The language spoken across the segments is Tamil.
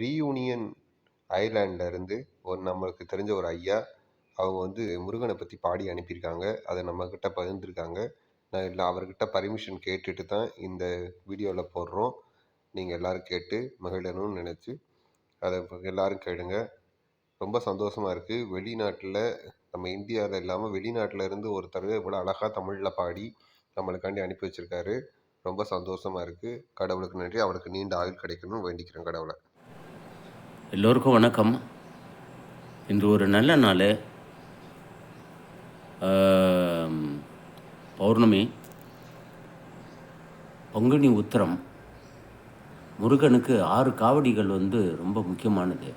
ரீயூனியன் ஐலாண்ட்லேருந்து ஒரு நம்மளுக்கு தெரிஞ்ச ஒரு ஐயா அவங்க வந்து முருகனை பற்றி பாடி அனுப்பியிருக்காங்க. அதை நம்மக்கிட்ட பகிர்ந்துருக்காங்க. நான் இல்லை அவர்கிட்ட பர்மிஷன் கேட்டுட்டு தான் இந்த வீடியோவில் போடுறோம். நீங்கள் எல்லோரும் கேட்டு மகிழணும்னு நினச்சி அதை எல்லோரும் கேளுங்க. ரொம்ப சந்தோஷமாக இருக்குது வெளிநாட்டில் நம்ம இந்தியாவில் இல்லாமல் வெளிநாட்டில் இருந்து ஒருத்தர் இவ்வளோ அழகாக தமிழில் பாடி நம்மளுக்காண்டி அனுப்பி வச்சுருக்காரு. ரொம்ப சந்தோஷமாக இருக்குது கடவுளுக்கு நன்றி. அவருக்கு நீண்ட ஆயுள் கிடைக்கணும்னு வேண்டிக்கிறேன் கடவுளை. எல்லோருக்கும் வணக்கம். இன்று ஒரு நல்ல நாள். பௌர்ணமி பங்குனி உத்திரம். முருகனுக்கு ஆறு காவடிகள் வந்து ரொம்ப முக்கியமானது.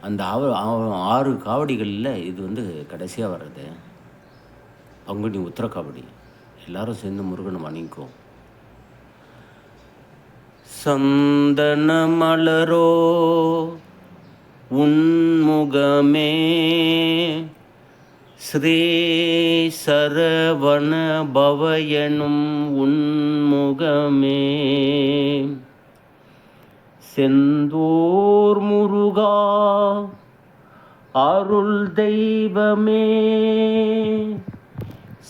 அந்த ஆவ ஆறு காவடிகளில் இது வந்து கடைசியாக வர்றது. பங்குனி உத்திர காவடி. எல்லாரும் சேர்ந்து முருகனை வணங்கிக்குவோம். சந்தன மலரோ உன்முகமே ஸ்ரீ சரவண பவயனும் உன்முகமே. செந்தூர் முருகா அருள் தெய்வமே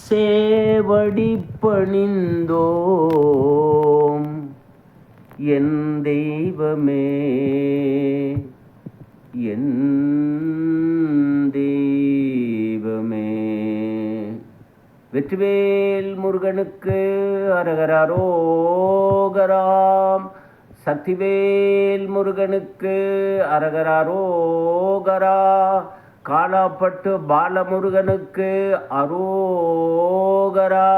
சேவடி பணிந்தோ என் தெய்வமே என் தெய்வமே. வெற்றிவேல் முருகனுக்கு அரகராரோகராம் சக்திவேல் முருகனுக்கு அரகராரோகரா காலாப்பட்டு பாலமுருகனுக்கு அரோகரா.